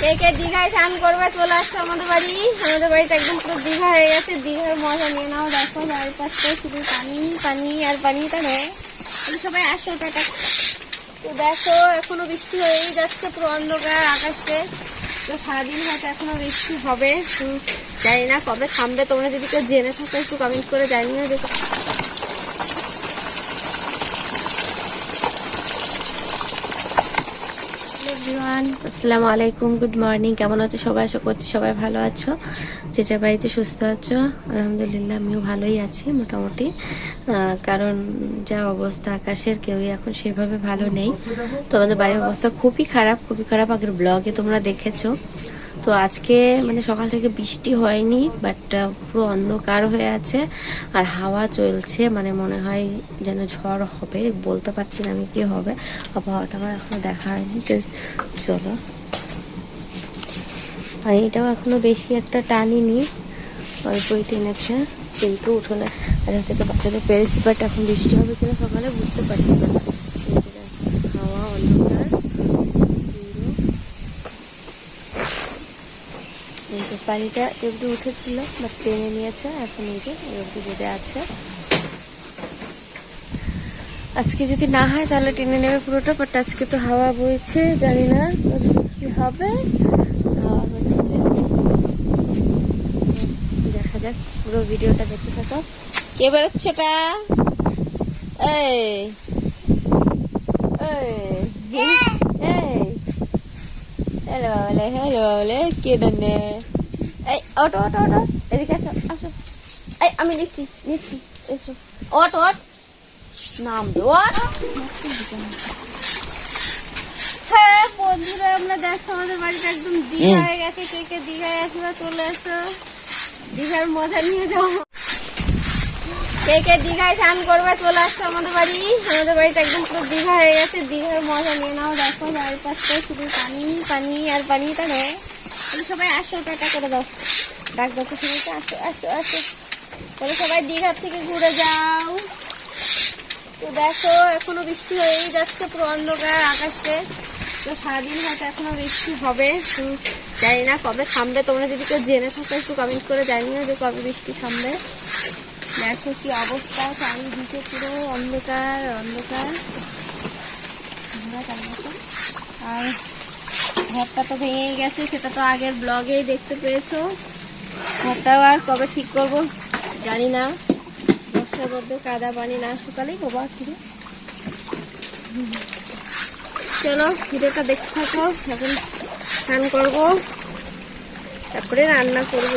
কে কে দীঘায় স্নান করবে, চলে আসছে আমাদের বাড়ি। আমাদের বাড়িতে একদম পুরো দীঘা হয়ে গেছে, দীঘার মজা নিয়ে নাও, দেখো চারপাশটা শুধু পানি পানি আর পানি তাহলে সবাই আসো, টাটা। তো দেখো, এখনও বৃষ্টি হয়েই যাচ্ছে পুরো অন্ধকার আকাশে। তো সারাদিন হয়তো এখনও বৃষ্টি হবে জানি না কবে থামবে। তোমরা যদি কেউ জেনে থাকো, একটু কমেন্ট করে জানিও যে এভরিওয়ান আলাইকুম গুড মর্নিং কেমন আছো সবাই? আশা করছি সবাই ভালো আছো। যে যার বাড়িতে সুস্থ আছো, আলহামদুলিল্লাহ আমিও ভালোই আছি মোটামুটি। কারণ যা অবস্থা, আকাশের কেউই এখন সেভাবে ভালো নেই। তো আমাদের বাড়ির অবস্থা খুবই খারাপ খুবই খারাপ। আগের ব্লগে তোমরা দেখেছ। তো আজকে মানে সকাল থেকে বৃষ্টি হয়নি বাট পুরো অন্ধকার হয়ে আছে। আর হাওয়া চলছে মানে মনে হয় যেন ঝড় হবে, বলতে পারছি না আমি কি হবে। আবহাওয়াটা আমার এখনও দেখা হয়নি চলো। আর এটাও এখনও বেশি একটা টানিনি, অল্পই টেনেছে, কিন্তু উঠোনে আগে থেকে বাচ্চাদের পেরেছি বাট এখন বৃষ্টি হবে কিনা সকালে বুঝতে পারছি না এই যে দেখো, হাওয়া অন্ধকার পুরো এই যে পানিটা একটু উঠেছিল বাট টেনে নিয়েছে এখন এই যে একটু বেঁধে আছে আজকে যদি না হয় তাহলে টেনে নেবে পুরোটা বাট আজকে তো হাওয়া বইছে জানি না কি হবে দেখা যাক পুরো ভিডিওটা দেখতে থাকো কে বেরোচ্ছেটা এই এই এই হ্যালো হ্যালো কে জানে এই অটো অটো অটো এদিকে আসো আসো। এই আমি নিচ্ছি নিচ্ছি এসো। অট অট নাম অট হ্যাঁ বন্ধুরা আমরা দেখো আমাদের বাড়িতে একদম দীঘা হয়ে গেছে। কে কে দীঘায় আসবে চলে এসো দীঘার মজা নিয়ে যাও। কে কে দীঘায় স্নান করবে চলে আসছে আমাদের বাড়ি। আমাদের বাড়িতে একদম পুরো দীঘা হয়ে গেছে দীঘার মজা নিয়ে নাও। দেখো চারপাশটা শুধু পানি পানি আর পানি তাহলে সবাই আসো টাটা করে দাও। ডাক দাও সবাইকে আসো আসো আসো। তাহলে সবাই দীঘার থেকে ঘুরে যাও। তো দেখো, এখনও বৃষ্টি হয়েই যাচ্ছে পুরো অন্ধকার আকাশে। তো সারাদিন হয়তো এখনও বৃষ্টি হবে, তো জানি না কবে থামবে। তোমরা যদি কেউ জেনে থাকো, একটু কমেন্ট করে জানিও যে কবে বৃষ্টি থামবে। দেখো কি অবস্থা, চারিদিকে পুরো অন্ধকার অন্ধকার। আর ঘরটা তো ভেঙেই গেছে, সেটা তো আগের ব্লগেই দেখতে পেয়েছ। ঘরটাও আর কবে ঠিক করব জানি না। বর্ষার মধ্যে কাদা পানি না শুকালেই বাবা কিরে চলো, ভিডিওটা দেখতে থাকো, এখন স্নান করব, তারপরে রান্না করব।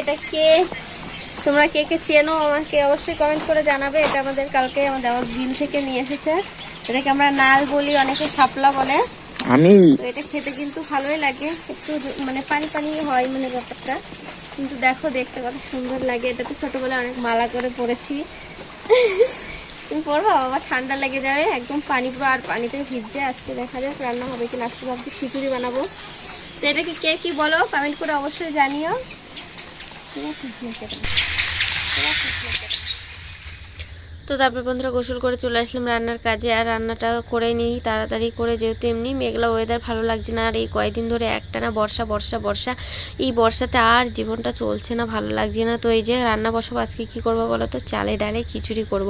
এটা কে? তোমরা কে কে চেনো আমাকে অবশ্যই কমেন্ট করে জানাবে। এটা আমাদের কালকে আমাদের আমার বিল থেকে নিয়ে এসেছে। এটাকে আমরা নাল বলি অনেকে শাপলা বলে। আমি এটা খেতে কিন্তু ভালোই লাগে। একটু মানে পানি পানি হয় মানে ব্যাপারটা। কিন্তু দেখো দেখতে কত সুন্দর লাগে। এটা তো ছোটবেলায় অনেক মালা করে পরেছি। তুমি পড়ব বাবা ঠান্ডা লেগে যাবে। একদম পানি পুরো আর পানিতে ভিজছে। আজকে দেখা যাক রান্না হবে কিনা। আজকে ভাবছি খিচুড়ি বানাবো। তো এটাকে কে কি বলো কমেন্ট করে অবশ্যই জানিও ঠিক আছে মুখে দাও। ঠিক আছে মুখে দাও। তো তারপর বন্ধুরা গোসল করে চলে আসলাম রান্নার কাজে। আর রান্নাটা করে নিই তাড়াতাড়ি করে যেহেতু এমনি মেঘলা ওয়েদার ভালো লাগছে না। আর এই কয়েকদিন ধরে একটানা বর্ষা বর্ষা বর্ষা। এই বর্ষাতে আর জীবনটা চলছে না, ভালো লাগছে না। তো এই যে রান্না বসাবো, আজকে কী করব বলো তো? চালে ডালে খিচুড়ি করব।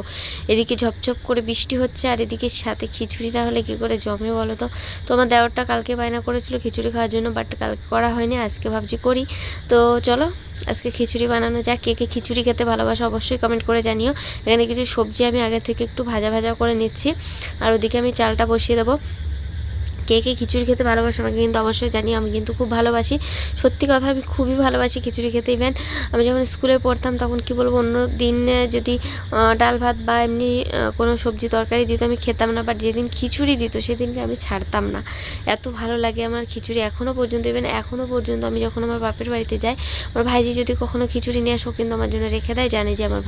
এদিকে ঝপঝপ করে বৃষ্টি হচ্ছে, আর এদিকে সাথে খিচুড়ি না হলে কী করে জমে বলো তো? তো আমার দেওয়ারটা কালকে বায়না করেছিল খিচুড়ি খাওয়ার জন্য বাট কালকে করা হয়নি, আজকে ভাবছি করি। তো চলো আজকে খিচুড়ি বানানো যাক, কে কে খিচুড়ি খেতে ভালোবাসো অবশ্যই কমেন্ট করে জানিও। এখানে কিছু সবজি আমি আগে থেকে একটু ভাজা ভাজা করে নিচ্ছি। আর ওদিকে আমি চালটা বসিয়ে দেবো। কে কে খিচুড়ি খেতে ভালোবাসে আমাকে কিন্তু অবশ্যই জানি আমি কিন্তু খুব ভালোবাসি। সত্যি কথা, আমি খুবই ভালোবাসি খিচুড়ি খেতে। ইভেন আমি যখন স্কুলে পড়তাম তখন কি বলব, অন্য দিন যদি ডাল ভাত বা এমনি কোনো সবজি তরকারি দিত, আমি খেতাম না। বাট যেদিন খিচুড়ি দিত, সেদিনকে আমি ছাড়তাম না। এত ভালো লাগে আমার খিচুড়ি এখনও পর্যন্ত। ইভেন এখনও পর্যন্ত আমি যখন আমার বাপের বাড়িতে যাই, আমার ভাইজি যদি কখনো খিচুড়ি নিয়ে আসো কিন্তু আমার জন্য রেখে দেয়। জানে যে আমার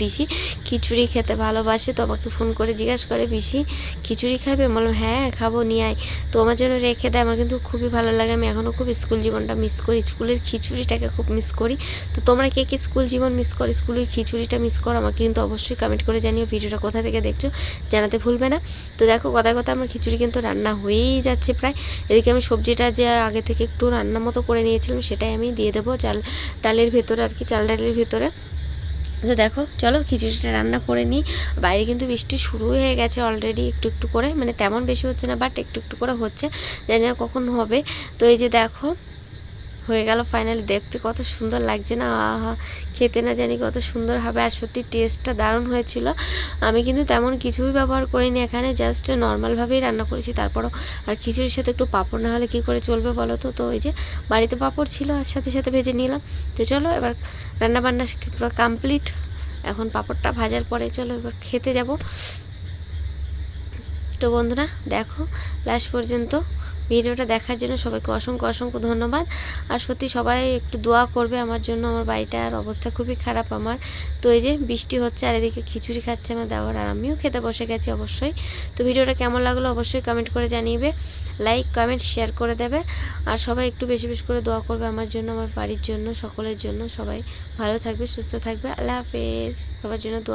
পিসি খিচুড়ি খেতে ভালোবাসে। তো আমাকে ফোন করে জিজ্ঞাসা করে, পিসি, খিচুড়ি খাবে? বললাম হ্যাঁ খাব, নিয়ে আয়। তো আমার জন্য রেখে দেয়, আমার কিন্তু খুবই ভালো লাগে। আমি এখনও খুব স্কুল জীবনটা মিস করি। স্কুলের খিচুড়িটাকে খুব মিস করি। তো তোমরা কে কে স্কুল জীবন মিস করো, স্কুলের খিচুড়িটা মিস করো, আমাকে কিন্তু অবশ্যই কমেন্ট করে জানিও। ভিডিওটা কোথা থেকে দেখছ জানাতে ভুলবে না। তো দেখো কথা কথা আমার খিচুড়ি কিন্তু রান্না হয়েই যাচ্ছে প্রায়। এদিকে আমি সবজিটা যে আগে থেকে একটু রান্না মতো করে নিয়েছিলাম, সেটাই আমি দিয়ে দেবো চাল, ডালের ভেতরে আর কি, চাল ডালের ভেতরে। তো দেখো, চলো খিচুড়িটা রান্না করে নিই। বাইরে কিন্তু বৃষ্টি শুরু হয়ে গেছে অলরেডি একটু একটু করে। মানে তেমন বেশি হচ্ছে না বাট একটু একটু করে হচ্ছে। জানি না কখন হবে। তো এই যে দেখো হয়ে গেল ফাইনালি দেখতে কত সুন্দর লাগছে না? আহা, খেতে না জানি কত সুন্দর হবে। আর সত্যি টেস্টটা দারুণ হয়েছিল। আমি কিন্তু তেমন কিছুই ব্যবহার করিনি এখানে জাস্ট নর্মালভাবেই রান্না করেছি। তারপরও আর খিচুড়ির সাথে একটু পাঁপড় না হলে কী করে চলবে বলো তো? তো ওই যে বাড়িতে পাঁপড় ছিল, আর সাথে সাথে ভেজে নিলাম। তো চলো, এবার রান্না বান্না পুরো কমপ্লিট এখন পাঁপড়টা ভাজার পরে চলো, এবার খেতে যাব। তো বন্ধুরা, দেখো লাস্ট পর্যন্ত ভিডিওটা দেখার জন্য সবাইকে অসংখ্য অসংখ্য ধন্যবাদ। আর সত্যি সবাই একটু দোয়া করবে আমার জন্য। আমার বাড়িটার অবস্থা খুবই খারাপ আমার। তো এই যে বৃষ্টি হচ্ছে আর এদিকে খিচুড়ি খাচ্ছে আমার দেওয়ার, আর আমিও খেতে বসে গেছি অবশ্যই। তো ভিডিওটা কেমন লাগল অবশ্যই কমেন্ট করে জানিয়ে লাইক কমেন্ট শেয়ার করে দেবে। আর সবাই একটু বেশি বেশি করে দোয়া করবে আমার জন্য, আমার বাড়ির জন্য, সকলের জন্য। সবাই ভালো থাকবে, সুস্থ থাকবে। আল্লাহ হাফেজ। সবার জন্য দোয়া